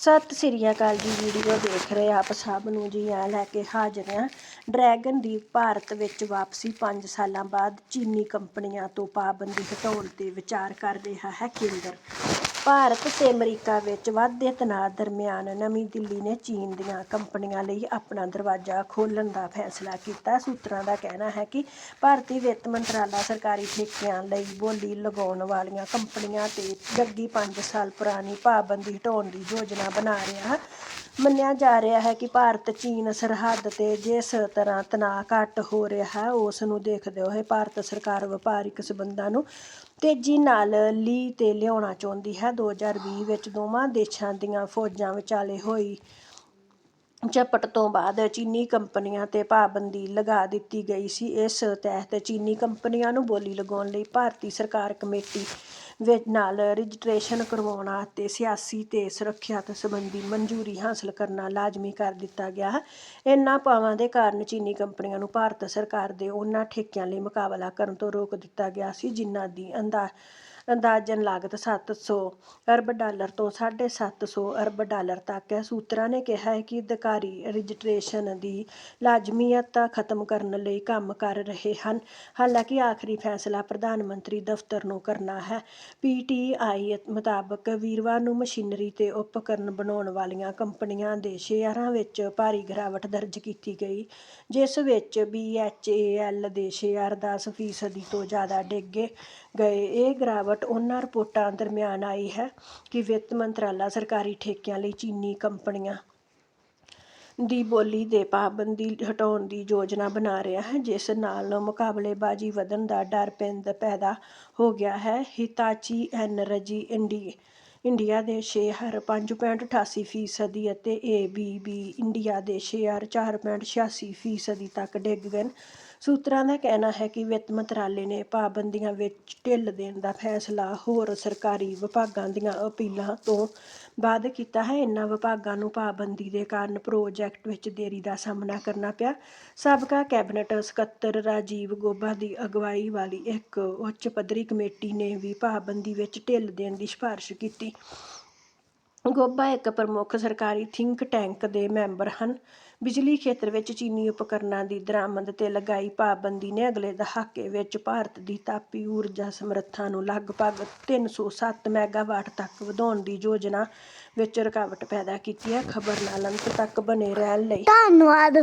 ਸਤਿ ਸ੍ਰੀ ਅਕਾਲ ਜੀ, ਵੀਡੀਓ ਦੇਖ ਰਹੇ ਆਪ ਸਭ ਨੂੰ ਜੀ ਆ ਲੈ ਕੇ ਹਾਜ਼ਰ ਹਾਂ। ਡਰੈਗਨ ਦੀ ਭਾਰਤ ਵਿੱਚ ਵਾਪਸੀ 5 ਸਾਲਾਂ ਬਾਅਦ ਚੀਨੀ ਕੰਪਨੀਆਂ ਤੋਂ ਪਾਬੰਦੀ ਹਟਾਉਣ ਤੇ ਵਿਚਾਰ ਕਰ ਰਿਹਾ ਹੈ ਕੇਂਦਰ। ਭਾਰਤ ਤੇ ਅਮਰੀਕਾ ਵਿੱਚ ਵਧਦੇ ਤਣਾਅ ਦਰਮਿਆਨ ਨਵੀਂ ਦਿੱਲੀ ਨੇ ਚੀਨ ਦੀਆਂ ਕੰਪਨੀਆਂ ਲਈ ਆਪਣਾ ਦਰਵਾਜ਼ਾ ਖੋਲ੍ਹਣ ਦਾ ਫੈਸਲਾ ਕੀਤਾ। ਸੂਤਰਾਂ ਦਾ ਕਹਿਣਾ ਹੈ ਕਿ ਭਾਰਤੀ ਵਿੱਤ ਮੰਤਰਾਲਾ ਸਰਕਾਰੀ ਠੇਕਿਆਂ ਲਈ ਬੋਲੀ ਲਗਾਉਣ ਵਾਲੀਆਂ ਕੰਪਨੀਆਂ ਤੇ ਲੱਗੀ ਪੰਜ ਸਾਲ ਪੁਰਾਣੀ ਪਾਬੰਦੀ ਹਟਾਉਣ ਦੀ ਯੋਜਨਾ ਬਣਾ ਰਿਹਾ। ਮੰਨਿਆ ਜਾ ਰਿਹਾ ਹੈ ਕਿ ਭਾਰਤ ਚੀਨ ਸਰਹੱਦ ਤੇ ਜਿਸ ਤਰ੍ਹਾਂ ਤਣਾਅ ਘੱਟ ਹੋ ਰਿਹਾ ਹੈ ਉਸ ਨੂੰ ਦੇਖਦੇ ਹੋਏ ਭਾਰਤ ਸਰਕਾਰ ਵਪਾਰਿਕ ਸਬੰਧਾਂ ਨੂੰ ਤੇਜ਼ੀ ਨਾਲ ਲੀਹ ਤੇ ਲਿਆਉਣਾ ਚਾਹੁੰਦੀ ਹੈ। 2020 ਵਿੱਚ ਦੋਵਾਂ ਦੇਸ਼ਾਂ ਦੀਆਂ ਫੌਜਾਂ ਵਿਚਾਲੇ ਹੋਈ ਝਪਟ ਤੋਂ ਬਾਅਦ ਚੀਨੀ ਕੰਪਨੀਆਂ ਤੇ ਪਾਬੰਦੀ ਲਗਾ ਦਿੱਤੀ ਗਈ ਸੀ। ਇਸ ਤਹਿਤ ਚੀਨੀ ਕੰਪਨੀਆਂ ਨੂੰ ਬੋਲੀ ਲਗਾਉਣ ਲਈ ਭਾਰਤੀ ਸਰਕਾਰ ਕਮੇਟੀ ਵਿੱਚ ਨਾਲ ਰਜਿਸਟਰੇਸ਼ਨ ਕਰਵਾਉਣਾ ਅਤੇ ਸਿਆਸੀ ਅਤੇ ਸੁਰੱਖਿਅਤ ਸੰਬੰਧੀ ਮਨਜ਼ੂਰੀ ਹਾਸਲ ਕਰਨਾ ਲਾਜ਼ਮੀ ਕਰ ਦਿੱਤਾ ਗਿਆ ਹੈ। ਇਹਨਾਂ ਪਾਵਾਂ ਦੇ ਕਾਰਨ ਚੀਨੀ ਕੰਪਨੀਆਂ ਨੂੰ ਭਾਰਤ ਸਰਕਾਰ ਦੇ ਉਹਨਾਂ ਠੇਕਿਆਂ ਲਈ ਮੁਕਾਬਲਾ ਕਰਨ ਤੋਂ ਰੋਕ ਦਿੱਤਾ ਗਿਆ ਸੀ, ਜਿਨ੍ਹਾਂ ਦੀ ਅੰਦਾ, ਅੰਦਾਜ਼ਨ ਲਾਗਤ 700 ਅਰਬ ਡਾਲਰ ਤੋਂ 750 ਅਰਬ ਡਾਲਰ ਤੱਕ ਹੈ। ਸੂਤਰਾਂ ਨੇ ਕਿਹਾ ਹੈ ਕਿ ਅਧਿਕਾਰੀ ਰਜਿਸਟ੍ਰੇਸ਼ਨ ਦੀ ਲਾਜ਼ਮੀਅਤ ਖਤਮ ਕਰਨ ਲਈ ਕੰਮ ਕਰ ਰਹੇ ਹਨ। ਹਾਲਾਂਕਿ ਆਖਰੀ ਫੈਸਲਾ ਪ੍ਰਧਾਨ ਮੰਤਰੀ ਦਫ਼ਤਰ ਨੂੰ ਕਰਨਾ ਹੈ। ਪੀ ਟੀ ਆਈ ਮੁਤਾਬਕ ਵੀਰਵਾਰ ਨੂੰ ਮਸ਼ੀਨਰੀ ਤੇ ਉਪਕਰਨ ਬਣਾਉਣ ਵਾਲੀਆਂ ਕੰਪਨੀਆਂ ਦੇ ਸ਼ੇਅਰਾਂ ਵਿੱਚ ਭਾਰੀ ਗਿਰਾਵਟ ਦਰਜ ਕੀਤੀ ਗਈ, ਜਿਸ ਵਿੱਚ ਬੀ ਐੱਚ ਏ ਬੀਐਚਏਐਲ ਦੇ ਸ਼ੇਅਰ 10 ਫੀਸਦੀ ਤੋਂ ਜ਼ਿਆਦਾ ਡਿੱਗ ਗਏ। ਇਹ ਗਿਰਾਵਟ ਉਹਨਾਂ ਰਿਪੋਰਟਾਂ ਦਰਮਿਆਨ ਆਈ ਹੈ ਕਿ ਵਿੱਤ ਮੰਤਰਾਲਾ ਸਰਕਾਰੀ ਠੇਕਿਆਂ ਲਈ ਚੀਨੀ ਕੰਪਨੀਆਂ ਦੀ ਬੋਲੀ ਦੇ ਪਾਬੰਦੀ ਹਟਾਉਣ ਦੀ ਯੋਜਨਾ ਬਣਾ ਰਿਹਾ ਹੈ, ਜਿਸ ਨਾਲ ਮੁਕਾਬਲੇਬਾਜ਼ੀ ਵਧਣ ਦਾ ਡਰ ਪੈਂਦ ਪੈਦਾ ਹੋ ਗਿਆ ਹੈ। ਹਿਤਾਚੀ ਐਨਰਜੀ ਇੰਡੀ, ਇੰਡੀਆ ਦੇ ਸ਼ੇਅਰ 5.88 ਫੀਸਦੀ ਅਤੇ ਏ ਬੀ ਬੀ ਇੰਡੀਆ ਦੇ ਸ਼ੇਅਰ 4.86 ਫੀਸਦੀ ਤੱਕ ਡਿੱਗ ਗਏ ਸੂਤਰਾਂ ਦਾ ਕਹਿਣਾ ਹੈ ਕਿ ਵਿੱਤ ਮੰਤਰਾਲੇ ਨੇ ਪਾਬੰਦੀਆਂ ਵਿੱਚ ਢਿੱਲ ਦੇਣ ਦਾ ਫੈਸਲਾ ਹੋਰ ਸਰਕਾਰੀ ਵਿਭਾਗਾਂ ਦੀਆਂ ਅਪੀਲਾਂ ਤੋਂ ਬਾਅਦ ਕੀਤਾ ਹੈ। ਇਨ੍ਹਾਂ ਵਿਭਾਗਾਂ ਨੂੰ ਪਾਬੰਦੀ ਦੇ ਕਾਰਨ ਪ੍ਰੋਜੈਕਟ ਵਿੱਚ ਦੇਰੀ ਦਾ ਸਾਹਮਣਾ ਕਰਨਾ ਪਿਆ। ਸਾਬਕਾ ਕੈਬਨਿਟ ਸਕੱਤਰ ਰਾਜੀਵ ਗੋਬਾ ਦੀ ਅਗਵਾਈ ਵਾਲੀ ਇੱਕ ਉੱਚ ਪੱਧਰੀ ਕਮੇਟੀ ਨੇ ਵੀ ਪਾਬੰਦੀ ਵਿੱਚ ਢਿੱਲ ਦੇਣ ਦੀ ਸਿਫਾਰਸ਼ ਕੀਤੀ। ਗੋਬਾ ਇੱਕ ਪ੍ਰਮੁੱਖ ਸਰਕਾਰੀ ਥਿੰਕ ਟੈਂਕ ਦੇ ਮੈਂਬਰ ਹਨ। ਬਿਜਲੀ ਖੇਤਰ ਵਿੱਚ ਚੀਨੀ ਉਪਕਰਨਾਂ ਦੀ ਦਰਾਮਦ ਤੇ ਲਗਾਈ ਪਾਬੰਦੀ ਨੇ ਅਗਲੇ ਦਹਾਕੇ ਵਿੱਚ ਭਾਰਤ ਦੀ ਤਾਪੀ ਊਰਜਾ ਸਮਰੱਥਾ ਨੂੰ ਲਗਭਗ 307 ਮੈਗਾਵਾਟ ਤੱਕ ਵਧਾਉਣ ਦੀ ਯੋਜਨਾ ਵਿੱਚ ਰੁਕਾਵਟ ਪੈਦਾ ਕੀਤੀ ਹੈ। ਖਬਰ ਨਾਲ ਅੰਤ ਤੱਕ ਬਣੇ ਰਹਿਣ ਲਈ ਧੰਨਵਾਦ।